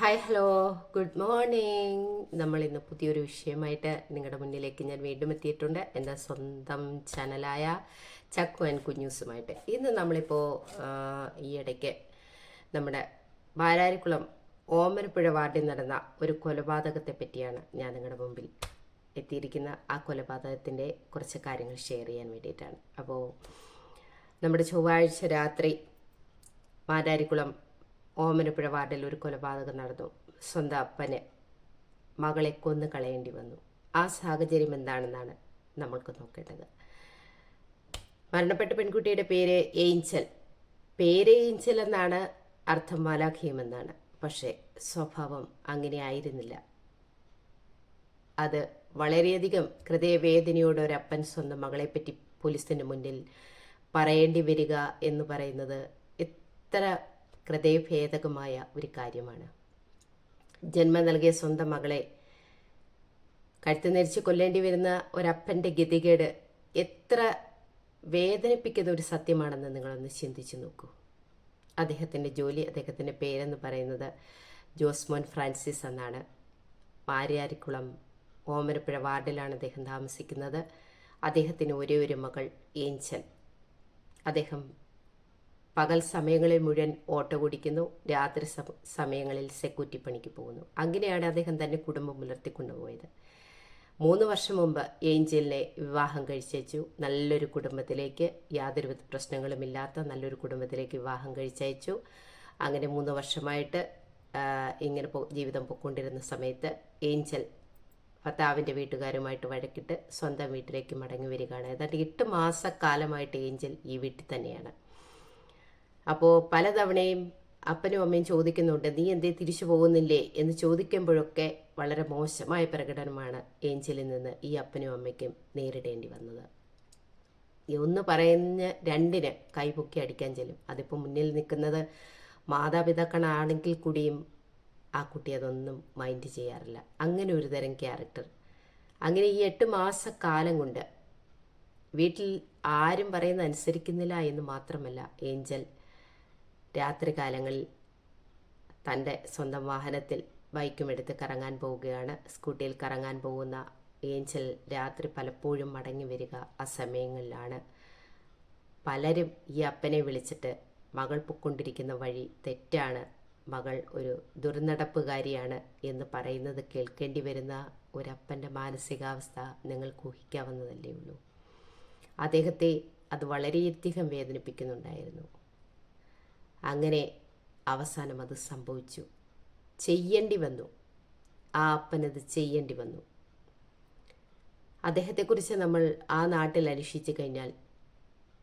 Hi hello good morning നമ്മൾ ഇന്ന് പുതിയൊരു വിഷയമായിട്ട് നിങ്ങളുടെ മുന്നിലേക്ക് ഞാൻ വീണ്ടും എത്തിയിട്ടുണ്ട്. എന്റെ സ്വന്തം ചാനലായ ചക്കു ആൻഡ് കുഞ്ഞൂസുമായിട്ട്. ഇന്ന് നമ്മളിപ്പോൾ ഈ ഇടയ്ക്ക് നമ്മുടെ വാരാരിക്കുളം ഓമരപ്പുഴ വാർഡിൽ നടന്ന ഒരു കൊലപാതകത്തെ പറ്റിയാണ് ഞാൻ നിങ്ങളുടെ മുമ്പിൽ എത്തിയിരിക്കുന്ന. ആ കൊലപാതകത്തിന്റെ കുറച്ച് കാര്യങ്ങൾ ഷെയർ ചെയ്യാൻ വേണ്ടിയിട്ടാണ്. അപ്പോൾ നമ്മുടെ ചൊവ്വാഴ്ച രാത്രി മാരാരിക്കുളം ഓമനപ്പുഴ വാർഡിൽ ഒരു കൊലപാതകം നടന്നു. സ്വന്തം അപ്പന് മകളെ കൊന്നു കളയേണ്ടി വന്നു. ആ സാഹചര്യം എന്താണെന്നാണ് നമ്മൾക്ക് നോക്കേണ്ടത്. മരണപ്പെട്ട പെൺകുട്ടിയുടെ പേര് ഏഞ്ചൽ. പേര് ഏഞ്ചൽ എന്നാണ് അർത്ഥം മാലാഖിയം എന്നാണ്. പക്ഷേ സ്വഭാവം അങ്ങനെ ആയിരുന്നില്ല. അത് വളരെയധികം ഹൃദയവേദനയോടെ ഒരപ്പൻ സ്വന്തം മകളെപ്പറ്റി പോലീസിന് മുന്നിൽ പറയേണ്ടി വരിക എന്ന് പറയുന്നത് എത്ര ഹൃദയഭേദകമായ ഒരു കാര്യമാണ്. ജന്മം നൽകിയ സ്വന്തം മകളെ കഴുത്ത് കൊല്ലേണ്ടി വരുന്ന ഒരപ്പന്റെ ഗതികേട് എത്ര വേദനിപ്പിക്കുന്ന ഒരു സത്യമാണെന്ന് നിങ്ങളൊന്ന് ചിന്തിച്ചു നോക്കൂ. അദ്ദേഹത്തിന്റെ ജോലി അദ്ദേഹത്തിന്റെ പേരെന്ന് പറയുന്നത് ജോസ്മോൻ ഫ്രാൻസിസ് എന്നാണ്. മാരിയാരിക്കുളം ഓമരപ്പുഴ വാർഡിലാണ് അദ്ദേഹം താമസിക്കുന്നത്. അദ്ദേഹത്തിന് ഒരേ ഒരു മകൾ ഏഞ്ചൽ. അദ്ദേഹം പകൽ സമയങ്ങളിൽ മുഴുവൻ ഓട്ടോ കുടിക്കുന്നു രാത്രി സമ- സമയങ്ങളിൽ സെക്യൂരിറ്റി പണിക്ക് പോകുന്നു. അങ്ങനെയാണ് അദ്ദേഹം തന്റെ കുടുംബം പുലർത്തിക്കൊണ്ടുപോയത്. മൂന്ന് വർഷം മുമ്പ് ഏഞ്ചലിനെ വിവാഹം കഴിച്ചയച്ചു. നല്ലൊരു കുടുംബത്തിലേക്ക് യാതൊരു പ്രശ്നങ്ങളുമില്ലാത്ത നല്ലൊരു കുടുംബത്തിലേക്ക് വിവാഹം കഴിച്ചയച്ചു. അങ്ങനെ മൂന്ന് വർഷമായിട്ട് ഇങ്ങനെ ജീവിതം പോയിക്കൊണ്ടിരുന്ന സമയത്ത് ഏഞ്ചൽ ഭർത്താവിന്റെ വീട്ടുകാരുമായിട്ട് വഴക്കിട്ട് സ്വന്തം വീട്ടിലേക്ക് മടങ്ങി വരികയാണ്. ഏതാണ്ട് എട്ട് മാസക്കാലമായിട്ട് ഏഞ്ചൽ ഈ വീട്ടിൽ തന്നെയാണ്. അപ്പോൾ പലതവണയും അപ്പനും അമ്മയും ചോദിക്കുന്നുണ്ട് നീ എന്തേ തിരിച്ചു പോകുന്നില്ലേ? എന്ന് ചോദിക്കുമ്പോഴൊക്കെ വളരെ മോശമായ പ്രകടനമാണ് ഏഞ്ചലിൽ നിന്ന് ഈ അപ്പനും അമ്മയ്ക്കും നേരിടേണ്ടി വന്നത്. ഒന്ന് പറയുന്ന രണ്ടിന് കൈപൊക്കി അടിക്കാൻ ചെല്ലും. അതിപ്പോൾ മുന്നിൽ നിൽക്കുന്നത് മാതാപിതാക്കളാണെങ്കിൽ കൂടിയും ആ കുട്ടി അതൊന്നും മൈൻഡ് ചെയ്യാറില്ല. അങ്ങനെ ഒരു തരം ക്യാരക്ടർ. അങ്ങനെ ഈ എട്ട് മാസക്കാലം കൊണ്ട് വീട്ടിൽ ആരും പറയുന്ന അനുസരിക്കുന്നില്ല എന്ന് മാത്രമല്ല ഏഞ്ചൽ രാത്രികാലങ്ങളിൽ തന്റെ സ്വന്തം വാഹനത്തിൽ ബൈക്കും എടുത്ത് കറങ്ങാൻ പോവുകയാണ്. സ്കൂട്ടിയിൽ കറങ്ങാൻ പോകുന്ന ഏഞ്ചൽ രാത്രി പലപ്പോഴും മടങ്ങി വരിക ആ സമയങ്ങളിലാണ്. പലരും ഈ അപ്പനെ വിളിച്ചിട്ട് മകൾ പൊക്കൊണ്ടിരിക്കുന്ന വഴി തെറ്റാണ് മകൾ ഒരു ദുർനടപ്പുകാരിയാണ് എന്ന് പറയുന്നത് കേൾക്കേണ്ടി വരുന്ന ഒരപ്പന്റെ മാനസികാവസ്ഥ നിങ്ങൾ ഊഹിക്കാവുന്നതല്ലേ ഉള്ളൂ. അദ്ദേഹത്തെ അത് വളരെയധികം വേദനിപ്പിക്കുന്നുണ്ടായിരുന്നു. അങ്ങനെ അവസാനം അത് സംഭവിച്ചു. ചെയ്യേണ്ടി വന്നു. ആ അപ്പനത് ചെയ്യേണ്ടി വന്നു. അദ്ദേഹത്തെക്കുറിച്ച് നമ്മൾ ആ നാട്ടിൽ അനുഷ്ഠിച്ചു കഴിഞ്ഞാൽ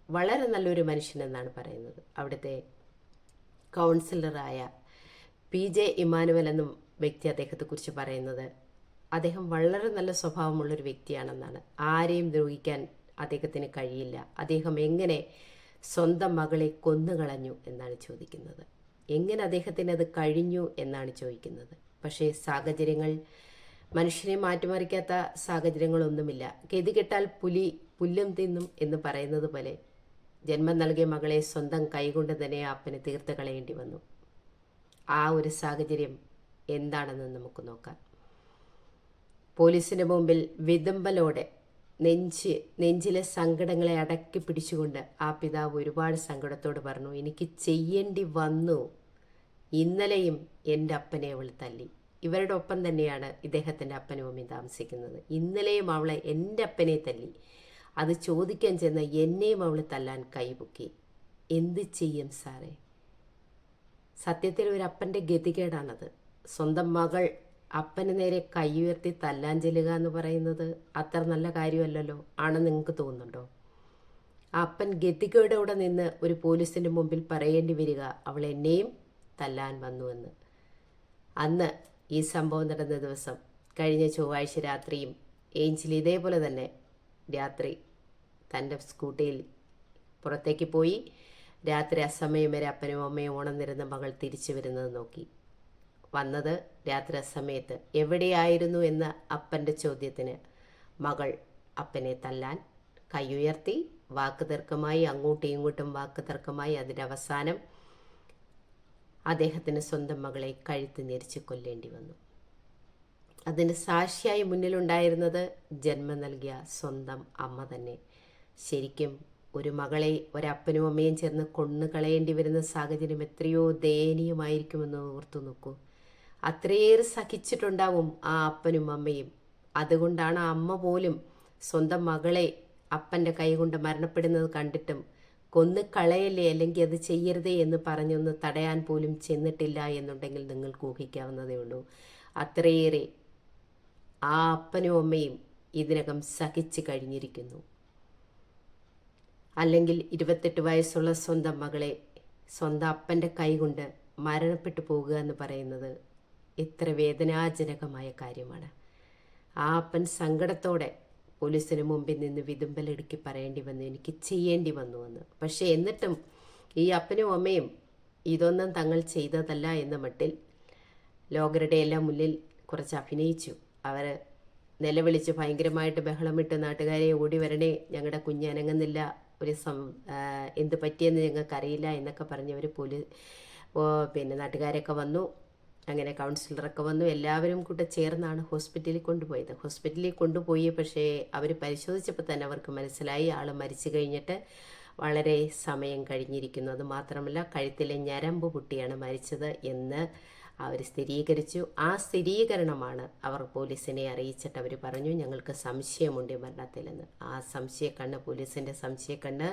വളരെ നല്ലൊരു മനുഷ്യനെന്നാണ് പറയുന്നത്. അവിടുത്തെ കൗൺസിലറായ പി ജെ ഇമാനുവൽ എന്നും വ്യക്തി അദ്ദേഹത്തെക്കുറിച്ച് പറയുന്നത് അദ്ദേഹം വളരെ നല്ല സ്വഭാവമുള്ളൊരു വ്യക്തിയാണെന്നാണ്. ആരെയും ദ്രോഹിക്കാൻ അദ്ദേഹത്തിന് കഴിയില്ല. അദ്ദേഹം എങ്ങനെ സ്വന്തം മകളെ കൊന്നുകളഞ്ഞു എന്നാണ് ചോദിക്കുന്നത്. എങ്ങനെ അദ്ദേഹത്തിന് അത് കഴിഞ്ഞു എന്നാണ് ചോദിക്കുന്നത്. പക്ഷേ സാഹചര്യങ്ങൾ മനുഷ്യനെ മാറ്റിമറിക്കാത്ത സാഹചര്യങ്ങളൊന്നുമില്ല. ഗതികെട്ടാൽ പുലി പുല്ലും തിന്നും എന്ന് പറയുന്നത് പോലെ ജന്മം നൽകിയ മകളെ സ്വന്തം കൈകൊണ്ട് തന്നെ അപ്പന് തീർത്ത് കളയേണ്ടി വന്നു. ആ ഒരു സാഹചര്യം എന്താണെന്ന് നമുക്ക് നോക്കാം. പോലീസിന് മുമ്പിൽ വിതുമ്പലോടെ നെഞ്ച് നെഞ്ചിലെ സങ്കടങ്ങളെ അടക്കി പിടിച്ചുകൊണ്ട് ആ പിതാവ് ഒരുപാട് സങ്കടത്തോട് പറഞ്ഞു എനിക്ക് ചെയ്യേണ്ടി വന്നു. ഇന്നലെയും എന്റെ അപ്പനെ അവൾ തല്ലി. ഇവരുടെ ഒപ്പം തന്നെയാണ് ഇദ്ദേഹത്തിന്റെ അപ്പനും അമ്മയും താമസിക്കുന്നത്. ഇന്നലെയും അവളെ എന്റെ അപ്പനെ തല്ലി. അത് ചോദിക്കാൻ ചെന്ന എന്നെയും അവൾ തല്ലാൻ കൈപൊക്കി. എന്ത് ചെയ്യും സാറേ? സത്യത്തിൽ ഒരു അപ്പന്റെ ഗതികേടാണത്. സ്വന്തം മകൾ അപ്പന് നേരെ കൈ ഉയർത്തി തല്ലാൻ ചെല്ലുക എന്ന് പറയുന്നത് അത്ര നല്ല കാര്യമല്ലല്ലോ ആണെന്ന് നിങ്ങൾക്ക് തോന്നുന്നുണ്ടോ? അപ്പൻ ഗതികയുടെ കൂടെ നിന്ന് ഒരു പോലീസിന്റെ മുമ്പിൽ പറയേണ്ടി വരിക അവൾ എന്നെയും തല്ലാൻ വന്നുവെന്ന് അന്ന് ഈ സംഭവം നടന്ന ദിവസം കഴിഞ്ഞ ചൊവ്വാഴ്ച രാത്രിയും ഏഞ്ചിൽ ഇതേപോലെ തന്നെ രാത്രി തന്റെ സ്കൂട്ടിയിൽ പുറത്തേക്ക് പോയി രാത്രി അസമയം വരെ അപ്പനും അമ്മയും ഉണർന്നിരുന്ന മകൾ തിരിച്ചു വരുന്നത് നോക്കി. വന്നത് രാത്രി സമയത്ത് എവിടെയായിരുന്നു എന്ന അപ്പന്റെ ചോദ്യത്തിന്. മകൾ അപ്പനെ തല്ലാൻ കൈയുയർത്തി വാക്ക് തർക്കമായി അങ്ങോട്ടും ഇങ്ങോട്ടും വാക്ക് തർക്കമായി. അതിന്റെ അവസാനം അദ്ദേഹത്തിന് സ്വന്തം മകളെ കഴുത്ത് ഞെരിച്ച് കൊല്ലേണ്ടി വന്നു. അതിന് സാക്ഷിയായി മുന്നിലുണ്ടായിരുന്നത് ജന്മം നൽകിയ സ്വന്തം അമ്മ തന്നെ. ശരിക്കും ഒരു മകളെ ഒരപ്പനും അമ്മയും ചേർന്ന് കൊന്നു കളയേണ്ടി വരുന്ന സാഹചര്യം എത്രയോ ദയനീയമായിരിക്കുമെന്ന് ഓർത്തു നോക്കൂ. അത്രയേറെ സഹിച്ചിട്ടുണ്ടാവും ആ അപ്പനും അമ്മയും. അതുകൊണ്ടാണ് ആ അമ്മ പോലും സ്വന്തം മകളെ അപ്പന്റെ കൈകൊണ്ട് മരണപ്പെടുന്നത് കണ്ടിട്ടും കൊന്നു കളയല്ലേ അല്ലെങ്കിൽ അത് ചെയ്യരുതേ എന്ന് പറഞ്ഞൊന്ന് തടയാൻ പോലും ചെന്നിട്ടില്ല എന്നുണ്ടെങ്കിൽ നിങ്ങൾക്ക് ഊഹിക്കാവുന്നതേ ഉള്ളൂ. അത്രയേറെ ആ അപ്പനും അമ്മയും ഇതിനകം സഹിച്ചു കഴിഞ്ഞിരിക്കുന്നു. അല്ലെങ്കിൽ ഇരുപത്തെട്ട് വയസ്സുള്ള സ്വന്തം മകളെ സ്വന്തം അപ്പന്റെ കൈകൊണ്ട് മരണപ്പെട്ടു പോകുക എന്ന് പറയുന്നത് എത്ര വേദനാജനകമായ കാര്യമാണ്. ആ അപ്പൻ സങ്കടത്തോടെ പോലീസിന് മുമ്പിൽ നിന്ന് വിതുമ്പലെടുക്കി പറയേണ്ടി വന്നു. എനിക്ക് ചെയ്യേണ്ടി വന്നു എന്ന്. പക്ഷേ എന്നിട്ടും ഈ അപ്പനും അമ്മയും ഇതൊന്നും തങ്ങൾ ചെയ്തതല്ല എന്ന മട്ടിൽ ലോകരുടെ എല്ലാം മുന്നിൽ കുറച്ച് അഭിനയിച്ചു. അവർ നിലവിളിച്ച് ഭയങ്കരമായിട്ട് ബഹളമിട്ട് നാട്ടുകാരെ ഓടി വരണേ ഞങ്ങളുടെ കുഞ്ഞ് അനങ്ങുന്നില്ല ഒരു സം എന്ത് പറ്റിയെന്ന് ഞങ്ങൾക്കറിയില്ല എന്നൊക്കെ പറഞ്ഞവർ പോലീസ് പോലീ പിന്നെ നാട്ടുകാരൊക്കെ വന്നു. അങ്ങനെ കൗൺസിലറൊക്കെ വന്നു. എല്ലാവരും കൂടെ ചേർന്നാണ് ഹോസ്പിറ്റലിൽ കൊണ്ടുപോയത്. ഹോസ്പിറ്റലിൽ കൊണ്ടുപോയി പക്ഷേ അവർ പരിശോധിച്ചപ്പോൾ തന്നെ അവർക്ക് മനസ്സിലായി. ആൾ മരിച്ചു കഴിഞ്ഞിട്ട് വളരെ സമയം കഴിഞ്ഞിരിക്കുന്നു. അത് മാത്രമല്ല കഴുത്തിലെ ഞരമ്പ് പൊട്ടിയാണ് മരിച്ചത് എന്ന് അവർ സ്ഥിരീകരിച്ചു. ആ സ്ഥിരീകരണമാണ് അവർ പോലീസിനെ അറിയിച്ചിട്ട് അവർ പറഞ്ഞു ഞങ്ങൾക്ക് സംശയമുണ്ട് മരണത്തിലെന്ന് ആ സംശയക്കണ്ണ് പോലീസിന്റെ സംശയക്കണ്ണ്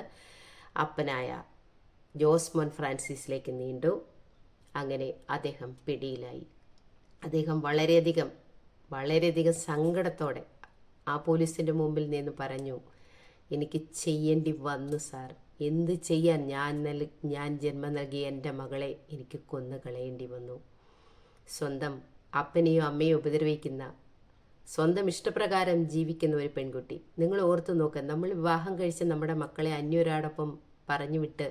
അപ്പനായ ജോസ്മോൻ ഫ്രാൻസിസിലേക്ക് നീണ്ടു. അങ്ങനെ അദ്ദേഹം പിടിയിലായി. അദ്ദേഹം വളരെയധികം വളരെയധികം സങ്കടത്തോടെ ആ പോലീസിന്റെ മുമ്പിൽ നിന്ന് പറഞ്ഞു എനിക്ക് ചെയ്യേണ്ടി വന്നു സാർ. എന്ത് ചെയ്യാൻ ഞാൻ നൽ ഞാൻ ജന്മം നൽകിയ എന്റെ മകളെ എനിക്ക് കൊന്നു കളയേണ്ടി വന്നു. സ്വന്തം അപ്പനെയോ അമ്മയോ ഉപദ്രവിക്കുന്ന സ്വന്തം ഇഷ്ടപ്രകാരം ജീവിക്കുന്ന ഒരു പെൺകുട്ടി. നിങ്ങൾ ഓർത്തു നോക്കുക നമ്മൾ വിവാഹം കഴിച്ച് നമ്മുടെ മക്കളെ അന്യൊരാടൊപ്പം പറഞ്ഞു വിട്ട്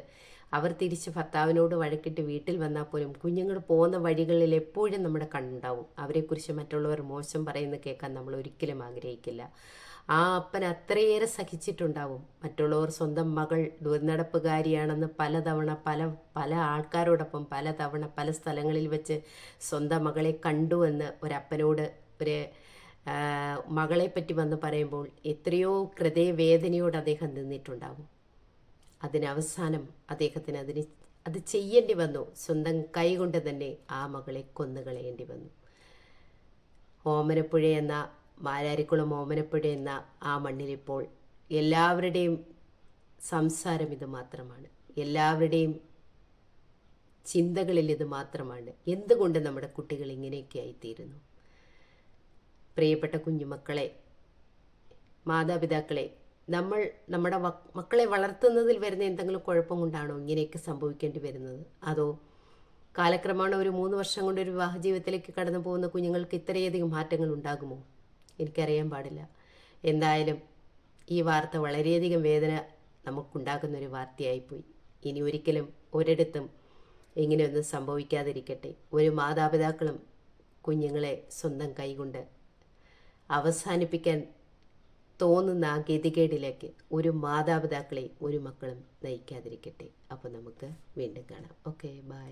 അവർ തിരിച്ച് ഭർത്താവിനോട് വഴക്കിട്ട് വീട്ടിൽ വന്നാൽ പോലും കുഞ്ഞുങ്ങൾ പോകുന്ന വഴികളിൽ എപ്പോഴും നമ്മുടെ കണ്ണുണ്ടാവും. അവരെക്കുറിച്ച് മറ്റുള്ളവർ മോശം പറയുന്നത് കേൾക്കാൻ നമ്മൾ ഒരിക്കലും ആഗ്രഹിക്കില്ല. ആ അപ്പൻ അത്രയേറെ സഹിച്ചിട്ടുണ്ടാവും. മറ്റുള്ളവർ സ്വന്തം മകൾ ദുർനടപ്പുകാരിയാണെന്ന് പലതവണ പല പല ആൾക്കാരോടൊപ്പം പലതവണ പല സ്ഥലങ്ങളിൽ വെച്ച് സ്വന്തം മകളെ കണ്ടു എന്ന് ഒരപ്പനോട് ഒരു മകളെ മകളെപ്പറ്റി വന്ന് പറയുമ്പോൾ എത്രയോ ഹൃദയവേദനയോട് അദ്ദേഹം നിന്നിട്ടുണ്ടാവും. അതിനവസാനം അദ്ദേഹത്തിന് അതിന് അത് ചെയ്യേണ്ടി വന്നു. സ്വന്തം കൈകൊണ്ട് തന്നെ ആ മകളെ കൊന്നുകളയേണ്ടി വന്നു. ഓമനപ്പുഴ എന്ന മാരാരിക്കുളം ഓമനപ്പുഴ എന്ന ആ മണ്ണിലിപ്പോൾ എല്ലാവരുടെയും സംസാരം ഇത് മാത്രമാണ്. എല്ലാവരുടെയും ചിന്തകളിൽ ഇത് മാത്രമാണ്. എന്തുകൊണ്ട് നമ്മുടെ കുട്ടികൾ ഇങ്ങനെയൊക്കെ ആയിത്തീരുന്നു പ്രിയപ്പെട്ട കുഞ്ഞുമക്കളെ മാതാപിതാക്കളെ നമ്മൾ നമ്മുടെ മക്കളെ വളർത്തുന്നതിൽ വരുന്ന എന്തെങ്കിലും കുഴപ്പം കൊണ്ടാണോ ഇങ്ങനെയൊക്കെ സംഭവിക്കേണ്ടി വരുന്നത്? അതോ കാലക്രമേണ ഒരു മൂന്ന് വർഷം കൊണ്ട് ഒരു വിവാഹ ജീവിതത്തിലേക്ക് കടന്നു പോകുന്ന കുഞ്ഞുങ്ങൾക്ക് ഇത്രയധികം മാറ്റങ്ങൾ ഉണ്ടാകുമോ? എനിക്കറിയാൻ പാടില്ല. എന്തായാലും ഈ വാർത്ത വളരെയധികം വേദന നമുക്കുണ്ടാക്കുന്ന ഒരു വാർത്തയായിപ്പോയി. ഇനി ഒരിക്കലും ഒരിടത്തും ഇങ്ങനെയൊന്നും സംഭവിക്കാതിരിക്കട്ടെ. ഒരു മാതാപിതാക്കളും കുഞ്ഞുങ്ങളെ സ്വന്തം കൈകൊണ്ട് അവസാനിപ്പിക്കാൻ തോന്നുന്ന ആ ഗതികേടിലേക്ക് ഒരു മാതാപിതാക്കളെ ഒരു മക്കളും നയിക്കാതിരിക്കട്ടെ. അപ്പോൾ നമുക്ക് വീണ്ടും കാണാം. Okay bye